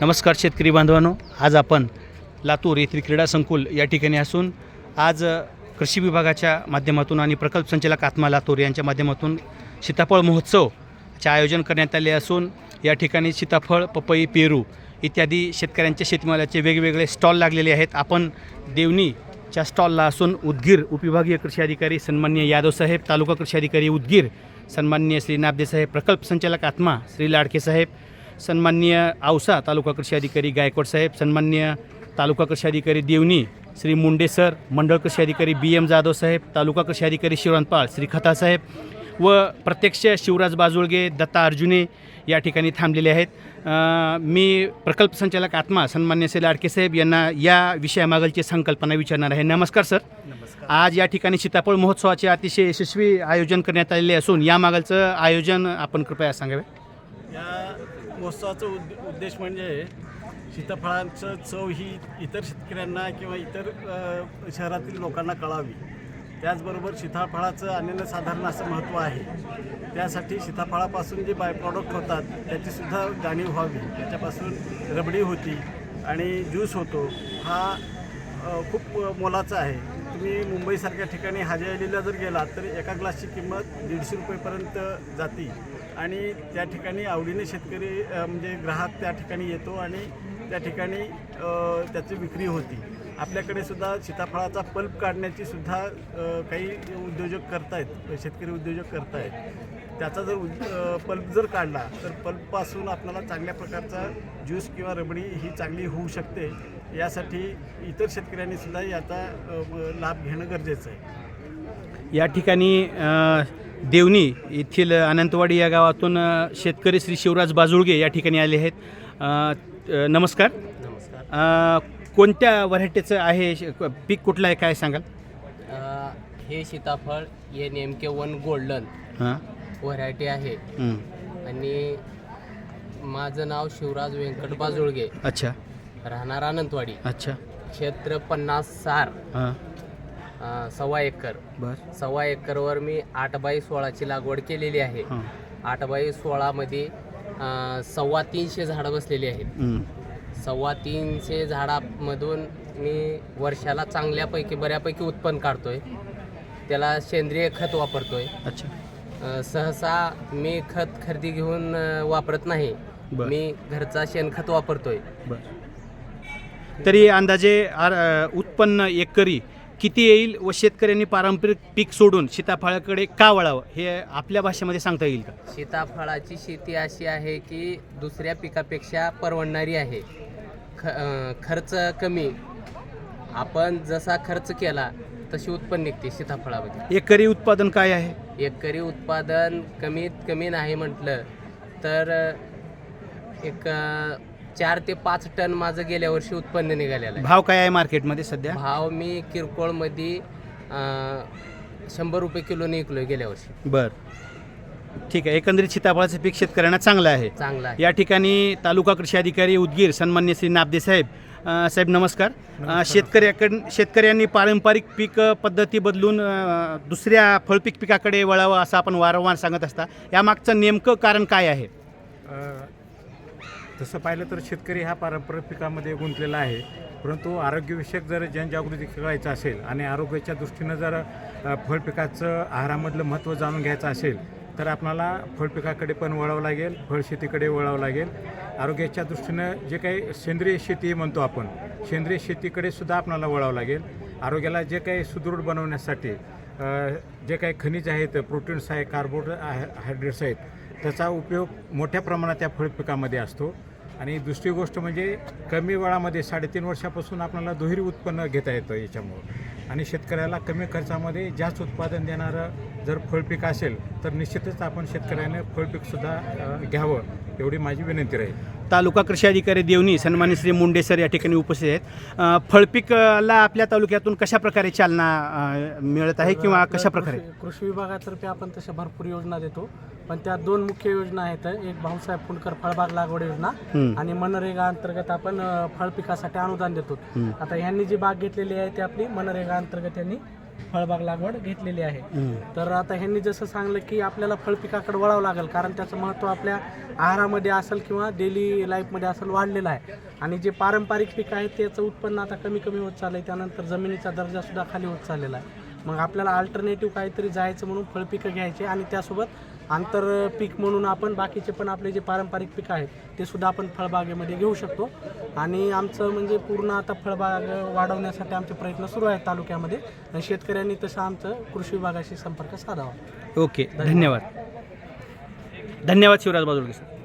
नमस्कार शेतकरी बांधवांनो आज आपण लातूर येथील क्रीडा संकुल या ठिकाणी असून आज कृषी विभागाच्या माध्यमातून आणि प्रकल्प संचालक आत्मा लातूर यांच्या माध्यमातून सीताफळ महोत्सवचे आयोजन करण्यात आले असून या ठिकाणी सीताफळ पपई पेरू इत्यादी शेतकऱ्यांच्या शेतीमालाचे वेगवेगळे स्टॉल लागलेले आहेत. आपण देवणीच्या स्टॉलला असून उदगीर उपविभागीय कृषी अधिकारी सन्मान्य यादव साहेब तालुका कृषी अधिकारी उदगीर सन्मान्य श्री नाबदे साहेब प्रकल्प संचालक आत्मा श्री लाडके साहेब सन्मान्य औसा तालुका कृषी अधिकारी गायकवाड साहेब सन्मान्य तालुका कृषी अधिकारी देवणी श्री मुंडे सर मंडळ कृषी अधिकारी बी एम जाधव साहेब तालुका कृषी अधिकारी शिवरानपाळ श्री खता साहेब व प्रत्यक्ष शिवराज बाजुळगे दत्ता अर्जुने या ठिकाणी थांबलेले आहेत. मी प्रकल्प संचालक आत्मा सन्मान्य श्री लाडके साहेब यांना या विषयामागलची संकल्पना विचारणार आहे. नमस्कार सर. आज या ठिकाणी सीताफळ महोत्सवाचे अतिशय यशस्वी आयोजन करण्यात आलेले असून यामागलचं आयोजन आपण कृपया सांगावे. या महोत्सवाचं उद्दे उद्देश म्हणजे सीताफळांचं चव ही इतर शेतकऱ्यांना किंवा इतर शहरातील लोकांना कळावी. त्याचबरोबर सीताफळाचं अनन्यसाधारण असं महत्त्व आहे. त्यासाठी सीताफळापासून जे बाय प्रॉडक्ट होतात त्याचीसुद्धा जाणीव व्हावी. त्याच्यापासून रबडी होती आणि ज्यूस होतो. हा खूप मोलाचा आहे. तुम्ही मुंबईसारख्या ठिकाणी हाजी अलीला जर गेलात तर एका ग्लासची किंमत दीडशे रुपयेपर्यंत जाती. आणि त्या ठिकाणी आवडीने शेतकरी म्हणजे ग्राहक त्या ठिकाणी येतो आणि त्या ठिकाणी त्याची विक्री होती. आपल्याकडे सुद्धा सीताफळाचा पल्प काढण्याची सुद्धा काही उद्योजक करतायत शेतकरी उद्योजक करतायत. त्याचा जर पल्प जर काढला तर पल्पपासून आपल्याला चांगल्या प्रकारचा ज्यूस किंवा रबडी ही चांगली होऊ शकते. यासाठी इतर शेतकऱ्यांनी सुद्धा याचा लाभ घेणं गरजेचं आहे. या ठिकाणी अ, देवणी येथील अनंतवाडी या गावातून शेतकरी श्री शिवराज बाजुळगे या ठिकाणी आले आहेत. नमस्कार. नमस्कार. कोणत्या व्हरायटीचं आहे? पीक कुठलं आहे? काय सांगाल? हे सीताफळ हे नेमके वन गोल्डन. हां. व्हरायटी आहे. हं. आणि माझं नाव शिवराज व्यंकट बाजुळगे. अच्छा. राहणार आनंदवाडी. अच्छा. क्षेत्र पन्नास सार. हां. अ, सव्वा एकर. बस सव्वा एकरवर मी आठ बाय सोळाची लागवड केलेली आहे. हां. आठ बाय सोळामध्ये अ, सव्वा तीनशे झाडं बसलेली आहेत. हं. सव्वा तीनशे झाडामधून मी वर्षाला चांगल्यापैकी बऱ्यापैकी उत्पन्न काढतोय. त्याला सेंद्रिय खत वापरतोय. अच्छा. सहसा मी खत खरेदी घेऊन वापरत नाही. बर. मी घरचा शेणखत वापरतोय. तरी अंदाजे आर- अ, उत्पन्न एकरी किती येईल व शेतकऱ्यांनी पारंपरिक पीक सोडून सीताफळाकडे का वळावं? हे आपल्या भाषेमध्ये सांगता येईल का? सीताफळाची शेती अशी आहे की दुसऱ्या पिकापेक्षा परवडणारी आहे. ख अ, खर्च कमी आपण जसा खर्च केला तशी उत्पन्न निघते सीताफळामध्ये. एकरी उत्पादन काय आहे? एकरी उत्पादन कमीत कमी नाही म्हटलं तर एक चार ते पाच टन माझं गेल्या वर्षी उत्पन्न निघालेलं आहे. भाव काय आहे मार्केटमध्ये सध्या? भाव मी किरकोळमध्ये अ, शंभर रुपये किलोने विकलो गेल्या वर्षी. बर. ठीक आहे. एकंदरीत सीताफळाचं पीक शेतकऱ्यांना चांगलं आहे. चांगला आहे. या ठिकाणी तालुका कृषी अधिकारी उदगीर सन्मान्य श्री नाबदे साहेब साहेब नमस्कार. अ, शेतकऱ्याकडं शेतकऱ्यांनी पारंपरिक पीक पद्धती बदलून अ, दुसऱ्या फळपीक पिकाकडे वळावं असं आपण वारंवार सांगत असता. यामागचं नेमकं कारण काय आहे? अ, तसं पाहिलं तर शेतकरी हा पारंपरिक पिकामध्ये गुंतलेला आहे. परंतु आरोग्यविषयक जर जनजागृती करायचं असेल आणि आरोग्याच्या दृष्टीनं जर अ, फळपिकाचं आहारामधलं महत्त्व जाणून घ्यायचं असेल तर आपणाला फळपिकाकडे पण वळावं लागेल फळशेतीकडे वळावं लागेल. आरोग्याच्या दृष्टीनं जे काही सेंद्रिय शेती म्हणतो आपण सेंद्रिय शेतीकडे सुद्धा आपणाला वळावं लागेल. आरोग्याला जे काही सुदृढ बनवण्यासाठी जे काही खनिज आहेत प्रोटीन्स आहे कार्बोड हायड्रेट्स आहेत त्याचा उपयोग मोठ्या प्रमाणात त्या फळपिकामध्ये असतो. आणि दुसरी गोष्ट म्हणजे कमी वेळामध्ये साडेतीन वर्षापासून आपल्याला दुहेरी उत्पन्न घेता येतं याच्यामुळं. आणि शेतकऱ्याला कमी खर्चामध्ये जास्त उत्पादन देणारं जर फळपीक असेल तर निश्चितच आपण शेतकऱ्याने फळपीकसुद्धा घ्यावं एवढी माझी विनंती राहील. तालुका कृषी अधिकारी देवणी सन्मान्य श्री मुंडे सर या ठिकाणी उपस्थित आहेत. फळपीकला आपल्या तालुक्यातून कशा प्रकारे चालना मिळत आहे किंवा कशा प्रकारे? कृषी कृषी विभागातर्फे आपण तशा भरपूर योजना देतो. पण त्या दोन मुख्य योजना आहेत एक भाऊसाहेब फुंडकर फळबाग लागवड योजना. आणि मनरेगा अंतर्गत आपण फळ पिकासाठी अनुदान देतो. आता ह्यांनी जी बाग घेतलेली आहे ती आपली मनरेगा अंतर्गत यांनी फळबाग लागवड घेतलेली आहे. तर आता ह्यांनी जसं सांगलं की आपल्याला फळपिकाकडे वळावं लागेल कारण त्याचं महत्त्व आपल्या आहारामध्ये असेल किंवा डेली लाईफमध्ये असेल वाढलेलं आहे आणि जे पारंपरिक पीक आहे त्याचं उत्पन्न आता कमी कमी होत चाललं आहे त्यानंतर जमिनीचा दर्जासुद्धा खाली होत चाललेला आहे मग आपल्याला अल्टरनेटिव्ह काहीतरी जायचं म्हणून फळपिकं घ्यायचे आणि त्यासोबत आंतर पीक म्हणून आपण बाकीचे पण आपले जे पारंपरिक पिकं आहेत ते सुद्धा आपण फळबागेमध्ये घेऊ शकतो. आणि आमचं म्हणजे पूर्ण आता फळबाग वाढवण्यासाठी आमचे प्रयत्न सुरू आहेत तालुक्यामध्ये. आणि शेतकऱ्यांनी तसं आमचं कृषी विभागाशी संपर्क साधावा. ओके धन्यवाद. धन्यवाद शिवराज बाजोळके सर.